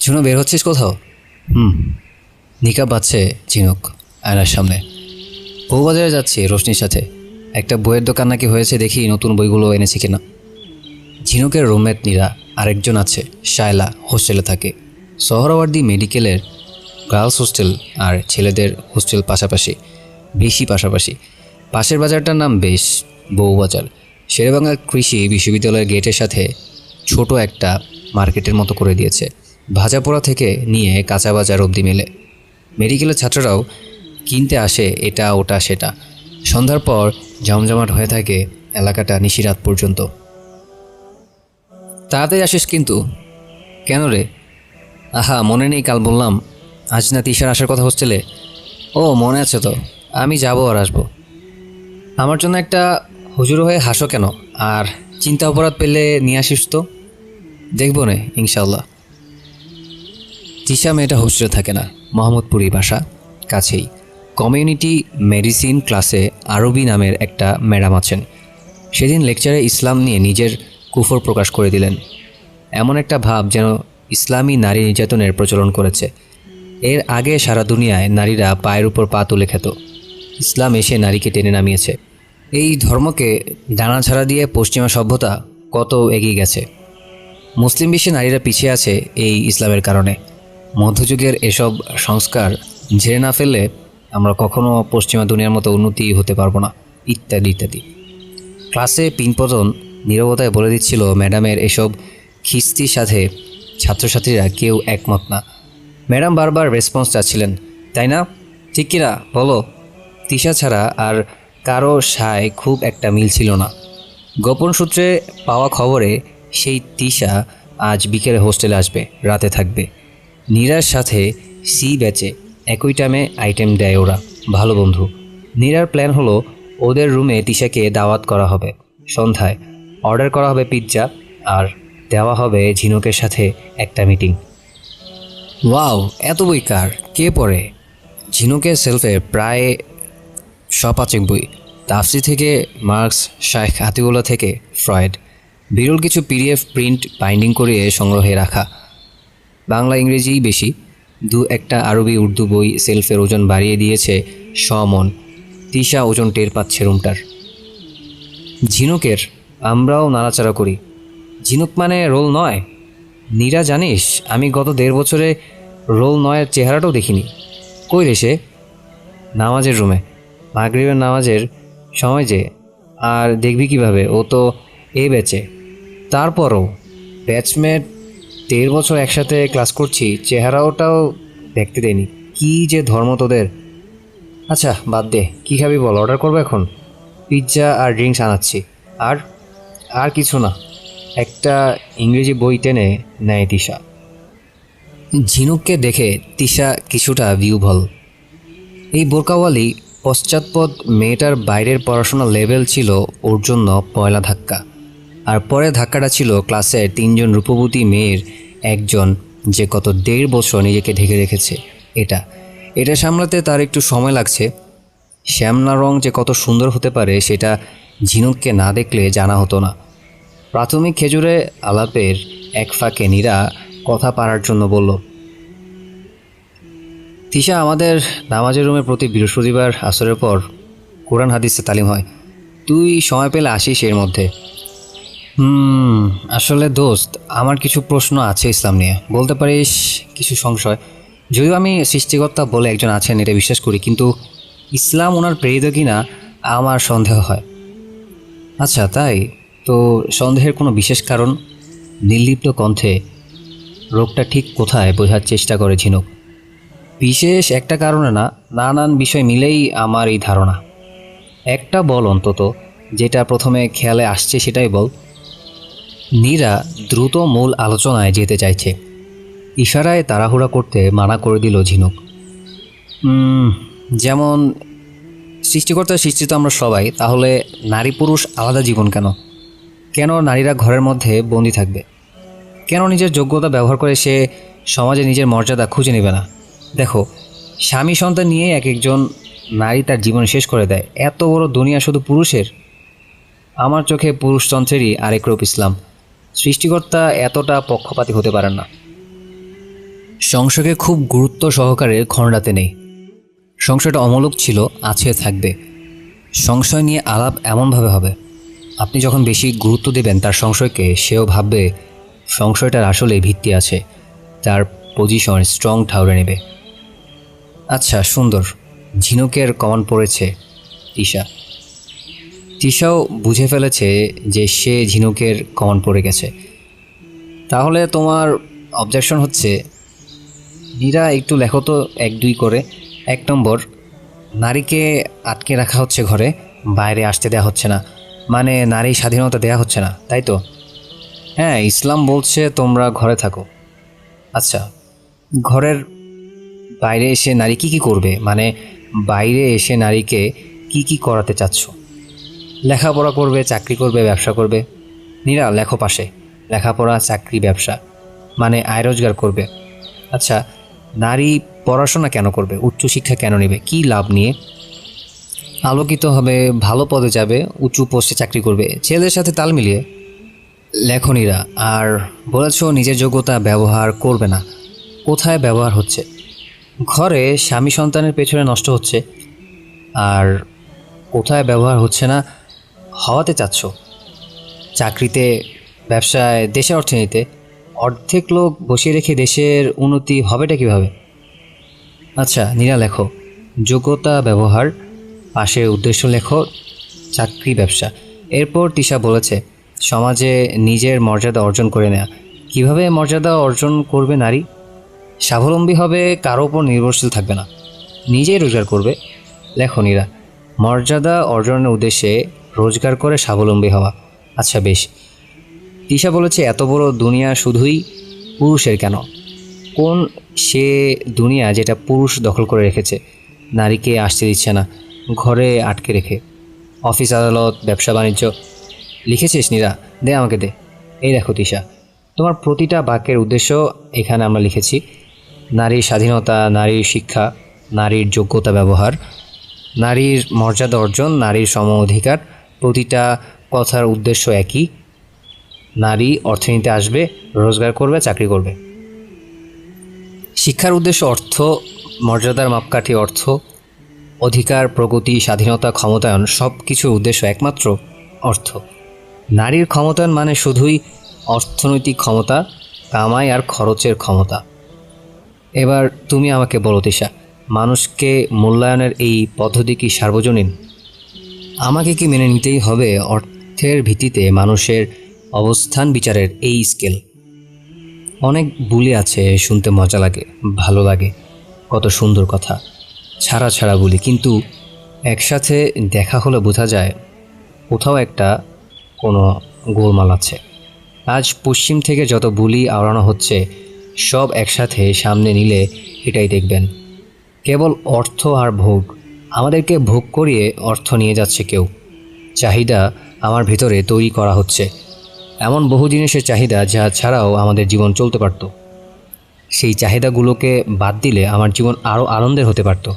ঝুনো বের হচ্ছিস কোথাও? হুম। নিকা বাচ্ছে ঝিনুক আয়নার সামনে। বউবাজারে যাচ্ছি রোশনির সাথে। একটা বইয়ের দোকান নাকি হয়েছে দেখি নতুন বইগুলো এনেছে কিনা। ঝিনুকের রুমমেট নীরা আরেকজন আছে শায়লা হোস্টেলে থাকে। সোহরাওয়ার্দি মেডিকেলের গার্লস হোস্টেল আর ছেলেদের হোস্টেল পাশাপাশি বেশি পাশাপাশি। পাশের বাজারটার নাম বেশ বউবাজার শেরেবাংলা কৃষি বিশ্ববিদ্যালয়ের গেটের সাথে ছোট একটা মার্কেটের মতো করে দিয়েছে। ভাজাপোড়া থেকে নিয়ে কাঁচা বাজার অবধি মেলে। মেডিকেলের ছাত্ররাও কিনতে আসে এটা, ওটা, সেটা। সন্ধ্যার পর জমজমাট হয়ে থাকে এলাকাটা নিশিরাত পর্যন্ত। তাড়াতাড়ি আসিস কিন্তু। কেন রে? আহা, মনে নেই কাল বললাম, আজ না তিশার আসার কথা হোস্টেলে ও, মনে আছে তো, আমি যাব আর আসব। আমার জন্য একটা হুজুর হয়ে হাসো কেন? আর চিন্তা অপরাধ পেলে নিয়ে আসিস তো? দেখব নে ইনশাল্লাহ তিশা মেয়েটা হোস্টেলে থাকে না, মোহাম্মদপুরি বাসা কাছেই। কমিউনিটি মেডিসিন ক্লাসে আরবি নামের একটা ম্যাডাম আছেন। সেদিন লেকচারে ইসলাম নিয়ে নিজের কুফর প্রকাশ করে দিলেন। এমন একটা ভাব যেন ইসলামী নারী নির্যাতনের প্রচলন করেছে। এর আগে সারা দুনিয়ায় নারীরা পায়ের উপর পা তুলে খেত। ইসলাম এসে নারীকে টেনে নামিয়েছে। এই ধর্মকে ডানা ছাড়া দিয়ে পশ্চিমা সভ্যতা কত এগিয়ে গেছে? মুসলিম বিশ্বে নারীরা পিছিয়ে আছে এই ইসলামের কারণে। মধ্যযুগের এসব সংস্কার ঝেড়ে না ফেললে আমরা কখনো পশ্চিমা দুনিয়ার মতো উন্নতি হতে পারব না, ইত্যাদি ইত্যাদি। ক্লাসে পিনপতন নীরবতায় বলে দিচ্ছিল, ম্যাডামের এসব খিস্তির সাথে ছাত্রছাত্রীরা কেউ একমত না। ম্যাডাম বারবার রেসপন্স চাচ্ছিলেন, তাই না? ঠিক কিনা বলো। তিশা ছাড়া আর কারও সায় খুব একটা মিল ছিল না। গোপন সূত্রে পাওয়া খবরে সেই তিশা আজ বিকেলে হোস্টেলে আসবে, রাতে থাকবে। নীরার সাথে সি ব্যাচে একই টাইমে আইটেম দেয় ওরা। ভালো বন্ধু। নীরার প্ল্যান হলো ওদের রুমে তিশাকে দাওয়াত করা হবে। সন্ধ্যায় অর্ডার করা হবে পিৎজা আর দেওয়া হবে ঝিনুকের সাথে একটা মিটিং। ওয়াও এত বই কার? কে পড়ে? ঝিনুকের সেলফে প্রায় সপাচক বই। তাফসি থেকে মার্কস শাইখ হাতিউল্লা থেকে ফ্রয়েড। বিরল কিছু পিডিএফ প্রিন্ট বাইন্ডিং করিয়ে সংগ্রহে রাখা। বাংলা ইংরেজিই বেশি। দু একটা আরবি উর্দু বই সেলফের ওজন বাড়িয়ে দিয়েছে সমন তিশা ওজন টের পাচ্ছে রুমটার। ঝিনুকের, আমরাও নাড়াচাড়া করি। ঝিনুক মানে রোল নয়। নীরা জানিস, আমি গত দেড় বছরে রোল নয়ের চেহারাটাও দেখিনি। কই রে সে? নামাজের রুমে। মাগরিবের নামাজের সময় যে। আর দেখবি কীভাবে? ও তো এ বেচে তারপরও ব্যাচমেট দেড় বছর একসাথে ক্লাস করছি চেহারাওটাও দেখতে দেয়নি। কি যে ধর্ম তোদের। আচ্ছা বাদ দে, কী খাবি বল অর্ডার করব এখন? পিৎজা আর ড্রিঙ্কস আনাচ্ছি। আর আর কিছু না। একটা ইংরেজি বই টেনে নেয় তিশা। ঝিনুককে দেখে তিশা কিছুটা ভিউভল এই বোরকাওয়ালি পশ্চাৎপদ মেয়েটার বাইরের পড়াশোনার লেভেল ছিল ওর জন্য পয়লা ধাক্কা। আর পরে ধাক্কাটা ছিল ক্লাসের তিনজন রূপবতী মেয়ের একজন যে কত দেড় বছর নিজেকে ঢেকে রেখেছে। এটা এটা সামলাতে তার একটু সময় লাগছে। শ্যামলা রং যে কত সুন্দর হতে পারে সেটা ঝিনুককে না দেখলে জানা হতো না। প্রাথমিক খেজুরে আলাপের এক ফাঁকে নীরা কথা পারার জন্য বলল, তিশা, আমাদের নামাজের রুমে প্রতি বৃহস্পতিবার আসরের পর কোরআন হাদিসে তালিম হয়। তুই সময় পেলে আসিস এর মধ্যে। হুম, আসলে দোস্ত, আমার কিছু প্রশ্ন আছে ইসলাম নিয়ে। বলতে পারিস, কিছু সংশয়। যদিও আমি সৃষ্টিকর্তা বলে একজন আছেন, এটা বিশ্বাস করি, কিন্তু ইসলাম ওনার প্রেরিত কিনা, আমার সন্দেহ হয়। আচ্ছা তাই? তো সন্দেহের কোনো বিশেষ কারণ? নির্লিপ্ত কণ্ঠে, রোগটা ঠিক কোথায়? বোঝার চেষ্টা করে ঝিনুক। বিশেষ একটা কারণে না, নানান বিষয় মিলেই আমার এই ধারণা। একটা বল অন্তত, যেটা প্রথমে খেয়ালে আসছে সেটাই বল। নীরা দ্রুত মূল আলোচনায় যেতে চাইছে। ইশারায় তাড়াহুড়া করতে মানা করে দিল ঝিনুক। যেমন সৃষ্টিকর্তার সৃষ্টি তো আমরা সবাই, তাহলে নারী পুরুষ আলাদা জীবন কেন? কেন নারীরা ঘরের মধ্যে বন্দি থাকবে? কেন নিজের যোগ্যতা ব্যবহার করে সে সমাজে নিজের মর্যাদা খুঁজে নেবে না? দেখো, স্বামী সন্তান নিয়ে এক একজন নারী তার জীবন শেষ করে দেয়। এত বড় দুনিয়া শুধু পুরুষের? আমার চোখে পুরুষতন্ত্রেরই আরেক রূপ ইসলাম। সৃষ্টিকর্তা এতটা পক্ষপাতী হতে পারেন না। সংশয়কে খুব গুরুত্ব সহকারে খণ্ডাতে নেই। সংশয়টা অমূলক ছিল, আছে, থাকবে। সংশয় নিয়ে আলাপ এমনভাবে হবে, আপনি যখন বেশি গুরুত্ব দেবেন তার সংশয়কে, সেও ভাববে সংশয়টার আসলে ভিত্তি আছে, তার পজিশন স্ট্রং ঠাউরে নেবে। আচ্ছা সুন্দর। ঝিনুকের কমান পড়েছে তিশা তিশাও বুঝে ফেলেছে যে সে ঝিনুকের কমান পড়ে গেছে। তাহলে তোমার অবজেকশন হচ্ছে মীরা একটু লেখো তো এক দুই করে। এক নম্বর, নারীকে আটকে রাখা হচ্ছে ঘরে, বাইরে আসতে দেওয়া হচ্ছে না। মানে নারী স্বাধীনতা দেওয়া হচ্ছে না, তাই তো? হ্যাঁ ইসলাম বলছে তোমরা ঘরে থাকো। আচ্ছা ঘরের বাইরে এসে নারী কি কি করবে? মানে বাইরে এসে নারীকে কি কি করাতে চাচ্ছ? লেখাপড়া করবে, চাকরি করবে, ব্যবসা করবে। নীরা, লেখো পাশে। লেখাপড়া, চাকরি, ব্যবসা। মানে আয় রোজগার করবে। আচ্ছা নারী পড়াশোনা কেন করবে? উচ্চশিক্ষা কেন নেবে? কি লাভ নিয়ে? আলোকিত হবে, ভালো পদে যাবে, উঁচু পোস্টে চাকরি করবে। ছেলেদের সাথে তাল মিলিয়ে। লেখনীরা আর বলেছ নিজের যোগ্যতা ব্যবহার করবে না। কোথায় ব্যবহার হচ্ছে? ঘরে স্বামী সন্তানের পেছনে নষ্ট হচ্ছে। আর কোথায় ব্যবহার হচ্ছে না? হওয়াতে চাচ্ছ। চাকরিতে, ব্যবসায়, দেশের অর্থনীতিতে অর্ধেক লোক বসিয়ে রেখে দেশের উন্নতি হবেটা কীভাবে? আচ্ছা নীরা লেখো। যোগ্যতা ব্যবহার, পাশের উদ্দেশ্য লেখো, চাকরি, ব্যবসা। এরপর তিশা বলেছে, সমাজে নিজের মর্যাদা অর্জন করে নেওয়া কীভাবে মর্যাদা অর্জন করবে নারী? স্বাবলম্বী হবে, কারও ওপর নির্ভরশীল থাকবে না। নিজেই রোজগার করবে। লেখো নীরা মর্যাদা অর্জনের উদ্দেশ্যে রোজগার করে স্বাবলম্বী হওয়া। আচ্ছা বেশ। তিশা বলেছে, এত বড় দুনিয়া শুধুই পুরুষের কেন? কোন সে দুনিয়া যেটা পুরুষ দখল করে রেখেছে? নারীকে আসতে দিচ্ছে না, ঘরে আটকে রেখে। অফিস আদালত, ব্যবসা বাণিজ্য। লিখেছিস নীরা? দে আমাকে দে। এই দেখো তিশা, তোমার প্রতিটা বাক্যের উদ্দেশ্য এখানে আমরা লিখেছি। নারীর স্বাধীনতা, নারীর শিক্ষা, নারীর যোগ্যতা ব্যবহার, নারীর মর্যাদা অর্জন, নারীর সম অধিকার প্রতিটা কথার উদ্দেশ্য একই। নারী অর্থনীতিতে আসবে, রোজগার করবে, চাকরি করবে। শিক্ষার উদ্দেশ্য অর্থ, মর্যাদার মাপকাঠি অর্থ, অধিকার, প্রগতি, স্বাধীনতা, ক্ষমতায়ন সব কিছুর উদ্দেশ্য একমাত্র অর্থ। নারীর ক্ষমতায়ন মানে শুধুই অর্থনৈতিক ক্ষমতা, কামাই আর খরচের ক্ষমতা। এবার তুমি আমাকে বলো, তিশা, মানুষকে মূল্যায়নের এই পদ্ধতি কি সার্বজনীন? আমাকে কি মেনে নিতেই হবে অর্থের ভিত্তিতে মানুষের অবস্থান বিচারের এই স্কেল? অনেক বুলি আছে, শুনতে মজা লাগে, ভালো লাগে, কত সুন্দর কথা, ছাড়া ছাড়া বলি। কিন্তু একসাথে দেখা হলে বোঝা যায়, কোথাও একটা কোনো গোলমাল আছে। আজ পশ্চিম থেকে যত বুলি আওড়ানো হচ্ছে, সব একসাথে সামনে নিলে এটাই দেখবেন। কেবল অর্থ আর ভোগ। আমাদেরকে ভোগ করিয়ে অর্থ নিয়ে যাচ্ছে কেউ। চাহিদা আমার ভিতরে তৈরি করা হচ্ছে। এমন বহু জিনিসের চাহিদা যা ছাড়াও আমাদের জীবন চলতে পারত। সেই চাহিদাগুলোকে বাদ দিলে আমার জীবন আরও আনন্দের হতে পারত।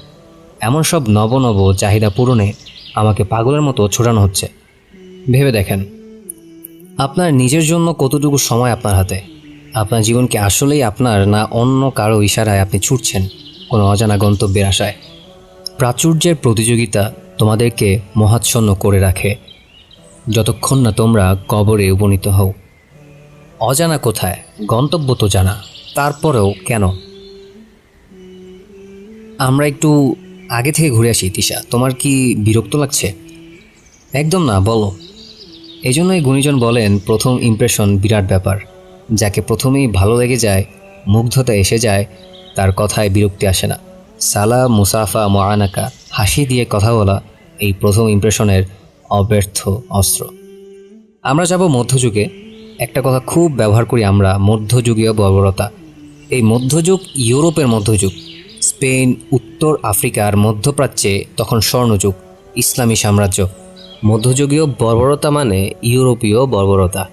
এমন সব নব নব চাহিদা পূরণে আমাকে পাগলের মতো ছোটানো হচ্ছে। ভেবে দেখেন, আপনার নিজের জন্য কতটুকু সময় আপনার হাতে? আপনার জীবন কি আসলেই আপনার না অন্য কারও ইশারায় আপনি ছুটছেন কোনো অজানা গন্তব্যের আশায়? প্রাচুর্যের প্রতিযোগিতা তোমাদেরকে মহাচ্ছন্ন করে রাখে। যতক্ষণ না তোমরা কবরে উপনীত হও। অজানা কোথায়? গন্তব্য তো জানা। তারপরেও কেন? আমরা একটু আগে থেকে ঘুরে আসি, তিশা। তোমার কি বিরক্ত লাগছে? একদম না, বলো। এই জন্যই গুণীজন বলেন, প্রথম ইমপ্রেশন বিরাট ব্যাপার। যাকে প্রথমেই ভালো লেগে যায় মুগ্ধতা এসে যায়, তার কথায় বিরক্তি আসে না। সালা মুসাফা মোয়ানাকা হাসি দিয়ে কথা বলা এই প্রথম ইমপ্রেশনের অব্যর্থ অস্ত্র। আমরা যাব মধ্যযুগে। একটা কথা খুব ব্যবহার করি আমরা, মধ্যযুগীয় বর্বরতা। এই মধ্যযুগ ইউরোপের মধ্যযুগ। স্পেন, উত্তর আফ্রিকার মধ্যপ্রাচ্যে তখন স্বর্ণযুগ, ইসলামী সাম্রাজ্য। মধ্যযুগীয় বর্বরতা মানে ইউরোপীয় বর্বরতা।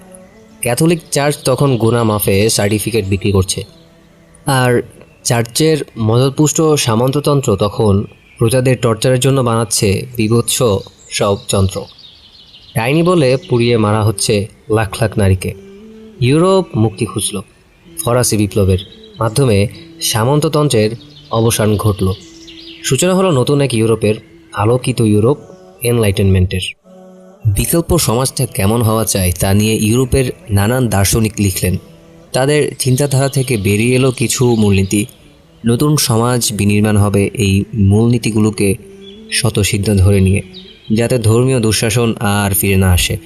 ক্যাথলিক চার্চ তখন গুনা মাফে সার্টিফিকেট বিক্রি করছে। আর চার্চের মদতপুষ্ট সামন্ততন্ত্র তখন প্রজাদের টর্চারের জন্য বানাচ্ছে বিভৎস সব যন্ত্র ডাইনি বলে পুড়িয়ে মারা হচ্ছে লাখ লাখ নারীকে। ইউরোপ মুক্তি খুঁজল। ফরাসি বিপ্লবের মাধ্যমে সামন্ততন্ত্রের অবসান ঘটল। সূচনা হলো নতুন এক ইউরোপের আলোকিত ইউরোপ এনলাইটেনমেন্টের। বিকল্প সমাজটা কেমন হওয়া চায় তা নিয়ে ইউরোপের নানান দার্শনিক লিখলেন। তাদের চিন্তাধারা থেকে বেরিয়ে এলো কিছু মূলনীতি। নতুন সমাজ বিনির্মাণ হবে এই মূলনীতিগুলোকে শতসিদ্ধ ধরে নিয়ে, যাতে ধর্মীয় দুঃশাসন আর ফিরে না আসে।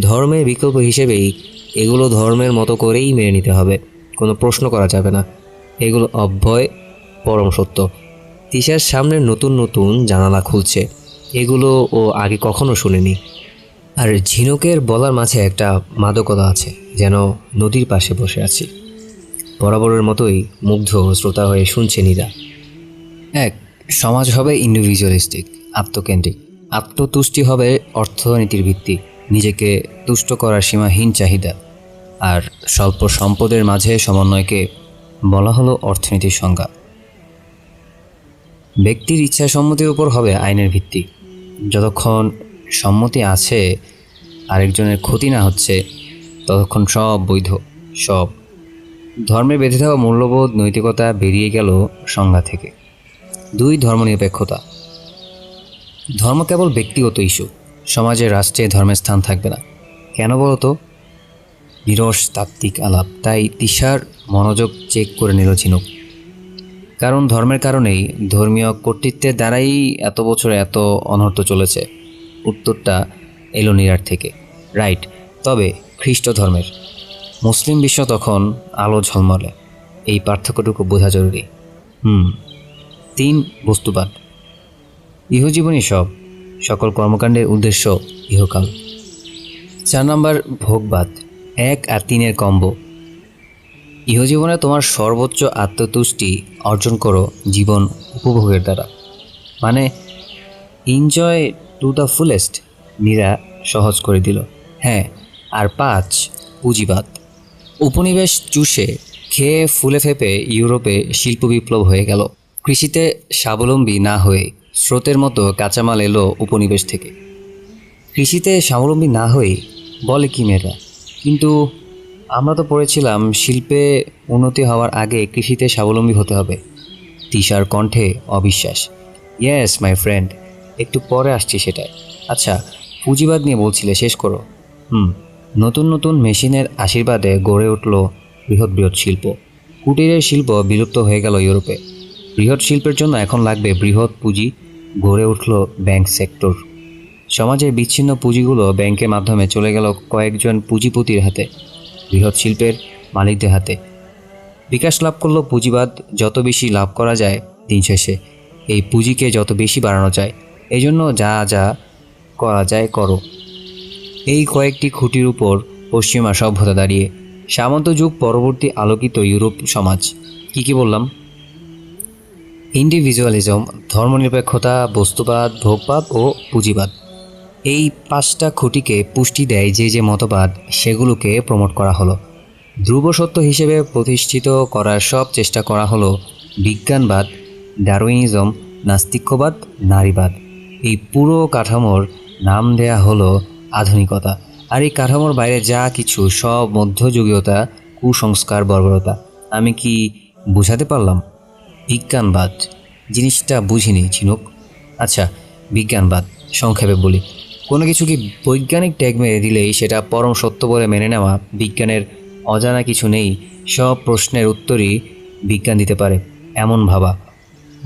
ধর্মের বিকল্প হিসেবেই এগুলো ধর্মের মতো করেই মেনে নিতে হবে। কোনো প্রশ্ন করা যাবে না। এগুলো অভ্যয় পরম সত্য। তিশার সামনে নতুন নতুন জানালা খুলছে। এগুলো ও আগে কখনো শুনেনি। আর ঝিনুকের বলার মাঝে একটা মাদকতা আছে, যেন নদীর পাশে বসে আছি। বরাবরের মতোই মুগ্ধ শ্রোতা হয়ে শুনছে নিরা। এক, সমাজ হবে ইন্ডিভিজুয়ালিস্টিক আত্মকেন্দ্রিক। আত্মতুষ্টি হবে অর্থনীতির ভিত্তি, নিজেকে তুষ্ট করার সীমাহীন চাহিদা। আর স্বল্প সম্পদের মাঝে সমন্বয়কে বলা হলো অর্থনীতির সংজ্ঞা। ব্যক্তির ইচ্ছা সম্মতির উপর হবে আইনের ভিত্তি। যতক্ষণ সম্মতি আছে, আরেকজনের ক্ষতি না হচ্ছে, ততক্ষণ সব বৈধ, সব। ধর্মে বেঁধে দেওয়া মূল্যবোধ, নৈতিকতা বেরিয়ে গেল সংজ্ঞা থেকে। দুই, ধর্মনিরপেক্ষতা। ধর্ম কেবল ব্যক্তিগত ইস্যু, সমাজে, রাষ্ট্রে ধর্মের স্থান থাকবে না। কেন বলো তো? নিরস তাত্ত্বিক আলাপ, তাই তিশার মনোযোগ চেক করে নিল ঝিনুক। কারণ ধর্মের কারণেই ধর্মীয় কর্তৃত্বের দ্বারাই এত বছর এত অনর্থ চলেছে। উত্তরটা এলো নিরার থেকে। রাইট, তবে খ্রিস্ট ধর্মের মুসলিম বিশ্ব তখন আলো ঝলমলে। এই পার্থক্যটুকু বোঝা জরুরি। হুম, তিন বস্তুবাদ। ইহজীবনী সব, সকল কর্মকাণ্ডের উদ্দেশ্য ইহকাল। চার নম্বর ভোগবাদ, এক আর তিনের কম্বো। ইহজীবনে তোমার সর্বোচ্চ আত্মতুষ্টি অর্জন করো জীবন উপভোগের দ্বারা। মানে enjoy to the fullest Meera সহজ করে দিল। হ্যাঁ আর পাঁচ পুঁজিবাদ। উপনিবেশ চুষে খেয়ে ফুলে ফেপে ইউরোপে শিল্প বিপ্লব হয়ে গেল। কৃষিতে স্বাবলম্বী না হয়ে স্রোতের মতো কাঁচামাল এলো উপনিবেশ থেকে। কৃষিতে স্বাবলম্বী না হয়ে বলে কি মেয়েরা? কিন্তু আমরা তো পড়েছিলাম শিল্পে উন্নতি হওয়ার আগে কৃষিতে স্বাবলম্বী হতে হবে। তিশার কণ্ঠে অবিশ্বাস। ইয়েস মাই ফ্রেন্ড একটু পরে আসছি সেটায় আচ্ছা পুঁজিবাদ নিয়ে বলছিলে, শেষ করো। হুম, নতুন নতুন মেশিনের আশীর্বাদে গড়ে উঠল বৃহৎ বৃহৎ শিল্প। কুটিরের শিল্প বিলুপ্ত হয়ে গেল ইউরোপে। বৃহৎ শিল্পের জন্য এখন লাগবে বৃহৎ পুঁজি, গড়ে উঠল ব্যাংক সেক্টর। সমাজের বিচ্ছিন্ন পুঁজিগুলো ব্যাংকের মাধ্যমে চলে গেল কয়েকজন পুঁজিপতির হাতে, বৃহৎ শিল্পের মালিকদের হাতে। বিকাশ লাভ করল পুঁজিবাদ, যত বেশি লাভ করা যায় দিন শেষে, এই পুঁজিকে যত বেশি বাড়ানো যায় এই জন্য যা যা করা যায় করো। এই কয়েকটি খুঁটির উপর পশ্চিমা সভ্যতা দাঁড়িয়ে সামন্ত যুগ পরবর্তী আলোকিত ইউরোপ সমাজ। কি কি বললাম? ইন্ডিভিজুয়ালিজম ধর্মনিরপেক্ষতা, বস্তুবাদ, ভোগবাদ ও পুঁজিবাদ। এই পাঁচটা খুঁটিকে পুষ্টি দেয় যে যে মতবাদ সেগুলোকে প্রমোট করা হলো। ধ্রুব সত্য হিসেবে প্রতিষ্ঠিত করার সব চেষ্টা করা হলো বিজ্ঞানবাদ, ডারউইনিজম, নাস্তিক্যবাদ, নারীবাদ। এই পুরো কাঠামোর নাম দেয়া হলো আধুনিকতা। আর এই কাঠামোর বাইরে যা কিছু, সব মধ্যযুগীয়তা, কুসংস্কার, বর্বরতা। আমি কি বুঝাতে পারলাম? বিজ্ঞানবাদ। জিনিসটা বুঝিনি, ঝিনুক। আচ্ছা বিজ্ঞানবাদ, সংক্ষেপে বলি। কোনো কিছুকে বৈজ্ঞানিক ট্যাগ মেরে দিলেই সেটা পরম সত্য বলে মেনে নেওয়া বিজ্ঞানের অজানা কিছু নেই? সব প্রশ্নের উত্তরই বিজ্ঞান দিতে পারে, এমন ভাবা।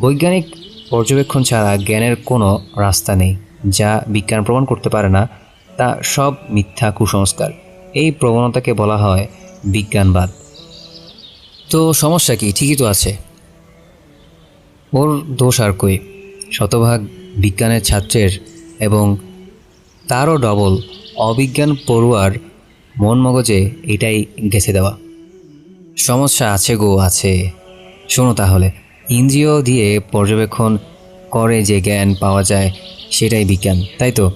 বৈজ্ঞানিক পর্যবেক্ষণ ছাড়া জ্ঞানের কোনো রাস্তা নেই, যা বিজ্ঞান প্রমাণ করতে পারে না, তা সব মিথ্যা কুসংস্কার। এই প্রবণতাকে বলা হয় বিজ্ঞানবাদ। তো সমস্যা কি? ঠিকই তো আছে। ওর দোষ আর কই? শতভাগ বিজ্ঞানের ছাত্রের এবং তারও ডবল অবিজ্ঞান পড়ুয়ার মন মগজে এটাই গেছে দেওয়া। সমস্যা আছে গো, আছে। শোনো তাহলে। ইন্দ্রিয় দিয়ে পর্যবেক্ষণ করে যে জ্ঞান পাওয়া যায়, সেটাই বিজ্ঞান, তাই তো?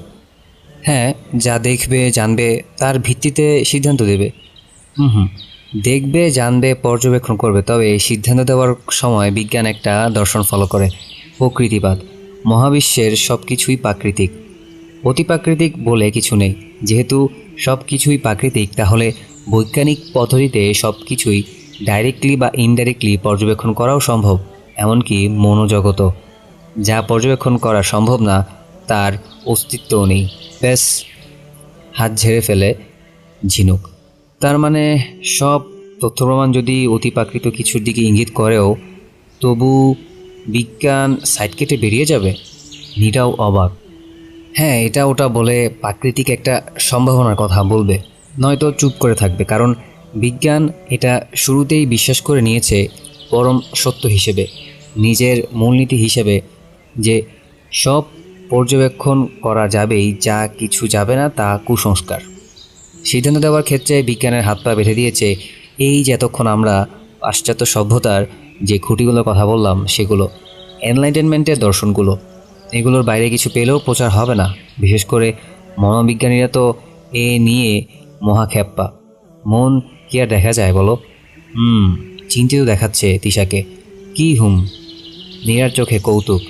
হ্যাঁ যা দেখবে, জানবে, তার ভিত্তিতে সিদ্ধান্ত দেবে। হুম হুম। দেখবে, জানবে, পর্যবেক্ষণ করবে, তবে সিদ্ধান্ত দেওয়ার সময় বিজ্ঞান একটা দর্শন ফলো করে, প্রকৃতিবাদ। মহাবিশ্বের সব কিছুই প্রাকৃতিক অতিপ্রাকৃতিক বলে কিছু নেই। যেহেতু সব কিছুই প্রাকৃতিক, তাহলে বৈজ্ঞানিক পদ্ধতিতে সব কিছুই ডাইরেক্টলি বা ইনডাইরেক্টলি পর্যবেক্ষণ করাও সম্ভব। এমনকি মনোজগতও যা পর্যবেক্ষণ করা সম্ভব না, তার অস্তিত্বও নেই। ব্যাস, হাত ঝেড়ে ফেলে ঝিনুক। তার মানে সব তথ্য প্রমাণ যদি অতিপ্রাকৃত কিছুর দিকে ইঙ্গিত করেও, তবু বিজ্ঞান সাইড কেটে বেরিয়ে যাবে? নিটাও অবাক। হ্যাঁ এটা ওটা বলে প্রাকৃতিক একটা সম্ভাবনার কথা বলবে। নয়তো চুপ করে থাকবে, কারণ বিজ্ঞান এটা শুরুতেই বিশ্বাস করে নিয়েছে পরম সত্য হিসেবে। নিজের মূলনীতি হিসেবে যে সব পর্যবেক্ষণ করা যাবেই, যা কিছু যাবে না তা কুসংস্কার। সিদ্ধান্ত দেওয়ার ক্ষেত্রে বিজ্ঞানের হাত পা বেঁধে দিয়েছে, এই যে এতক্ষণ আমরা পাশ্চাত্য সভ্যতার যে খুঁটিগুলোর কথা বললাম, সেগুলো। এনলাইটেনমেন্টের দর্শনগুলো। এগুলোর বাইরে কিছু পেলেও প্রচার হবে না। বিশেষ করে মনোবিজ্ঞানীরা তো এ নিয়ে মহাখ্যাপ্পা মন কি আর দেখা যায় বলো? হুম, চিন্তিত দেখাচ্ছে তিশাকে। কি হুম? নীরার চোখে কৌতুক।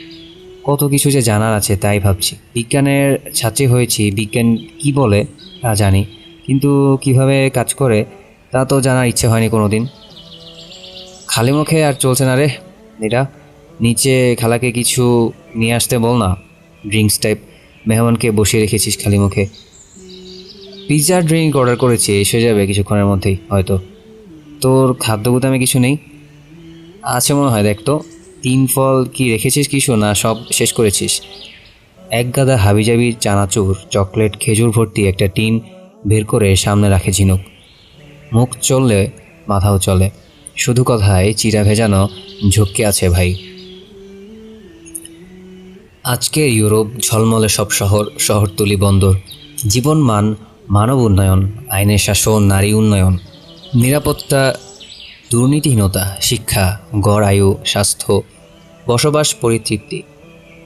কত কিছু যে জানার আছে তাই ভাবছি। বিজ্ঞানের ছাত্রী হয়েছি, বিজ্ঞান কি বলে তা জানি। কিন্তু কীভাবে কাজ করে তা তো জানার ইচ্ছে হয়নি কোনো দিন খালি মুখে আর চলছে না রে, নীরা। নিচে খালাকে কিছু নিয়ে আসতে বল না। ড্রিঙ্কস টাইপ মেহমানকে বসিয়ে রেখেছিস খালি মুখে। পিৎজা ড্রিঙ্ক অর্ডার করেছি এসে যাবে কিছুক্ষণের মধ্যেই, হয়তো। তোর খাদ্য গুদামে কিছু নেই? আছে মনে হয়, দেখ তো। তিন ফল কি রেখেছিস কিছু না সব শেষ করেছিস? এক গাদা হাবিজাবির চানাচুর, চকলেট, খেজুর ভর্তি একটা টিন বের করে সামনে রাখে ঝিনুক। মুখ চললে, মাথাও চলে। শুধু কথায় চিরা ভেজানো ঝক্কি আছে ভাই। আজকের ইউরোপ ঝলমলে সব শহর, শহরতলি বন্দর। জীবনমান মানব উন্নয়ন, আইনের শাসন, নারী উন্নয়ন। নিরাপত্তা, দুর্নীতিহীনতা, শিক্ষা, গড় আয়ু, স্বাস্থ্য বসবাস পরিতৃপ্তি।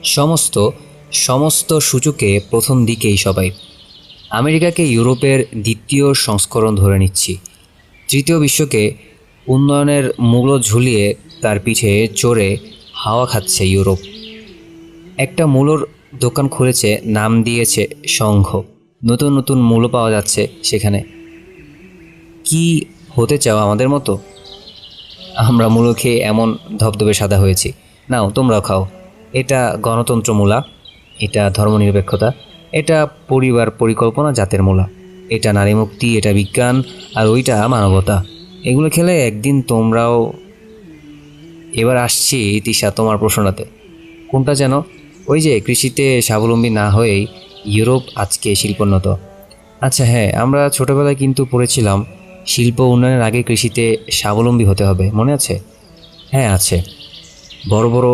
সমস্ত সমস্ত সূচকে প্রথম দিকেই সবাই। আমেরিকাকে ইউরোপের দ্বিতীয় সংস্করণ ধরে নিচ্ছি। তৃতীয় বিশ্বকে উন্নয়নের মূল্য ঝুলিয়ে তার পিঠে চড়ে হাওয়া খাচ্ছে ইউরোপ। একটা মূলর দোকান খুলেছে, নাম দিয়েছে সংঘ। নতুন নতুন মূল্য পাওয়া যাচ্ছে সেখানে। কি হতে চাও আমাদের মতো? আমরা মূলো খেয়ে এমন ধবধবে সাদা হয়েছি। নাও, তোমরাও খাও। এটা গণতন্ত্র মূলা, এটা ধর্মনিরপেক্ষতা, এটা পরিবার পরিকল্পনা জাতের মূলা। এটা নারী মুক্তি এটা বিজ্ঞান, আর ওইটা মানবতা। এগুলো খেলে একদিন তোমরাও এবার আসছি তিশা তোমার প্রশ্নটাতে। কোনটা যেন? ওই যে কৃষিতে স্বাবলম্বী না হয়েই ইউরোপ আজকে শিল্পোন্নত। আচ্ছা হ্যাঁ আমরা ছোটোবেলায় কিন্তু পড়েছিলাম শিল্প উন্নয়নের আগে কৃষিতে স্বাবলম্বী হতে হবে, মনে আছে? হ্যাঁ আছে। বড় বড়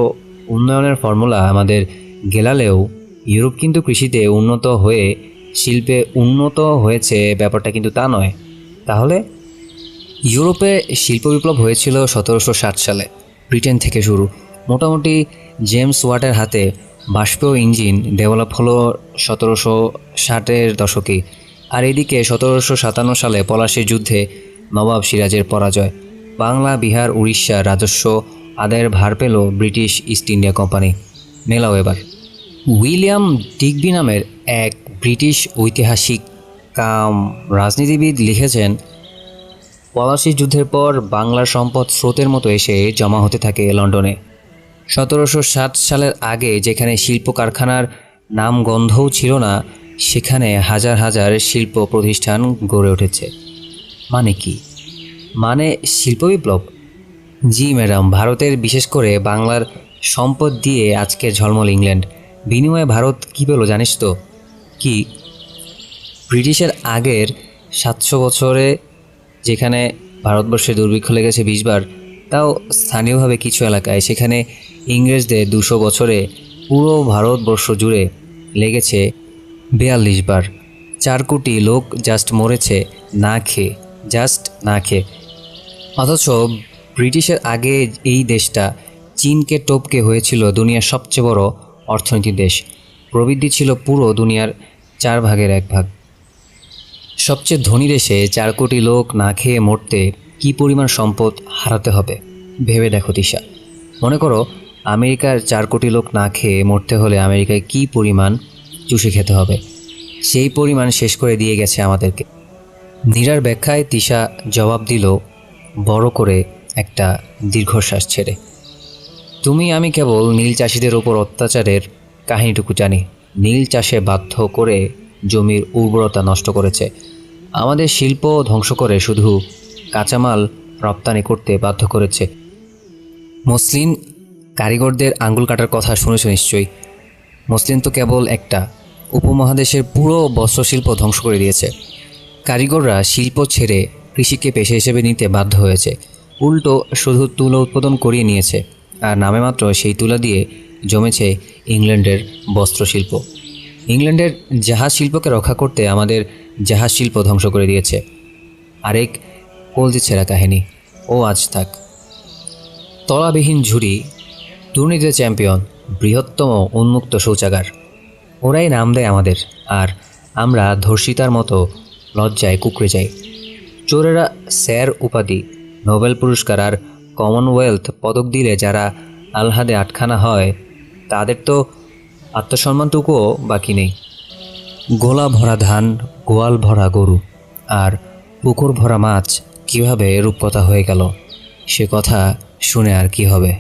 উন্নয়নের ফর্মুলা আমাদের গেলালেও ইউরোপ কিন্তু কৃষিতে উন্নত হয়ে শিল্পে উন্নত হয়েছে, ব্যাপারটা কিন্তু তা নয়। তাহলে ইউরোপে শিল্প বিপ্লব হয়েছিল সতেরোশো ষাট সালে, ব্রিটেন থেকে শুরু। মোটামুটি জেমস ওয়াটের হাতে বাষ্পীয় ইঞ্জিন ডেভেলপ হলো সতেরোশো ষাটের দশকে আর এদিকে সতেরোশো সাতান্ন সালে পলাশির যুদ্ধে নবাব সিরাজের পরাজয়। বাংলা, বিহার উড়িষ্যা রাজস্ব আদায়ের ভার পেল ব্রিটিশ ইস্ট ইন্ডিয়া কোম্পানি। মেলাও এবার। উইলিয়াম ডিগবি নামের এক ব্রিটিশ ঐতিহাসিক কাম রাজনীতিবিদ লিখেছেন, পলাশি যুদ্ধের পর বাংলার সম্পদ স্রোতের মতো এসে জমা হতে থাকে লন্ডনে। সতেরোশো ষাট সালের আগে যেখানে শিল্প কারখানার নাম গন্ধও ছিল না, সেখানে হাজার হাজার শিল্প প্রতিষ্ঠান গড়ে উঠেছে। মানে কি? মানে শিল্প বিপ্লব? জি ম্যাডাম, ভারতের বিশেষ করে বাংলার সম্পদ দিয়ে আজকের ঝলমল ইংল্যান্ড। বিনিময়ে ভারত কী পেল জানিস তো? কি? ব্রিটিশের আগের সাতশো বছরে যেখানে ভারতবর্ষে দুর্ভিক্ষ লেগেছে বিশবার তাও স্থানীয়ভাবে কিছু এলাকায়, সেখানে ইংরেজদের দুশো বছরে পুরো ভারতবর্ষ জুড়ে লেগেছে বিয়াল্লিশ বার। চার কোটি লোক জাস্ট মরেছে না খেয়ে জাস্ট না খেয়ে। অথচ ব্রিটিশের আগে এই দেশটা চীনকে টপকে হয়েছিল দুনিয়ার সবচেয়ে বড় অর্থনৈতিক দেশ। প্রবৃদ্ধি ছিল পুরো দুনিয়ার চার ভাগের এক ভাগ। সবচেয়ে ধনী দেশে চার কোটি লোক না খেয়ে মরতে কী পরিমাণ সম্পদ হারাতে হবে, ভেবে দেখো দিশা মনে করো আমেরিকার চার কোটি লোক না খেয়ে মরতে হলে আমেরিকায় কী পরিমাণ চুষে খেতে হবে, সেই পরিমাণ শেষ করে দিয়ে গেছে আমাদেরকে। নীরার ব্যাখ্যায় তিশা জবাব দিল, বড় করে একটা দীর্ঘশ্বাস ছেড়ে। তুমি, আমি কেবল নীল চাষিদের ওপর অত্যাচারের কাহিনীটুকু জানি। নীল চাষে বাধ্য করে জমির উর্বরতা নষ্ট করেছে। আমাদের শিল্প ধ্বংস করে শুধু কাঁচামাল রপ্তানি করতে বাধ্য করেছে। মসলিন, কারিগরদের আঙ্গুল কাটার কথা শুনেছ নিশ্চয়ই। মসলিন তো কেবল একটা উপমহাদেশের পুরো বস্ত্রশিল্প ধ্বংস করে দিয়েছে। কারিগররা শিল্প ছেড়ে কৃষিকে পেশা হিসেবে নিতে বাধ্য হয়েছে। উল্টো শুধু তুলো উৎপাদন করিয়ে নিয়েছে, আর নামে মাত্র সেই তুলা দিয়ে জমেছে ইংল্যান্ডের বস্ত্রশিল্প। ইংল্যান্ডের জাহাজ শিল্পকে রক্ষা করতে আমাদের জাহাজ শিল্প ধ্বংস করে দিয়েছে। আরেক কলজি ছেঁড়া কাহিনী, ও আজ থাক। তলাবিহীন ঝুড়ি দুর্নীতিতে চ্যাম্পিয়ন, বৃহত্তম উন্মুক্ত শৌচাগার। ওরাই নাম দেয় আমাদের, আর আমরা ধর্ষিতার মতো লজ্জায় কুকড়ে যাই। চোরেরা স্যার উপাধি নোবেল পুরস্কার আর কমনওয়েলথ পদক দিলে যারা আলহাদে আটখানা হয়, তাদের তো আত্মসম্মানটুকুও বাকি নেই। গোলা ভরা ধান, গোয়াল ভরা গরু আর পুকুর ভরা মাছ কীভাবে রূপকথা হয়ে গেল, সে কথা শুনে আর কি হবে?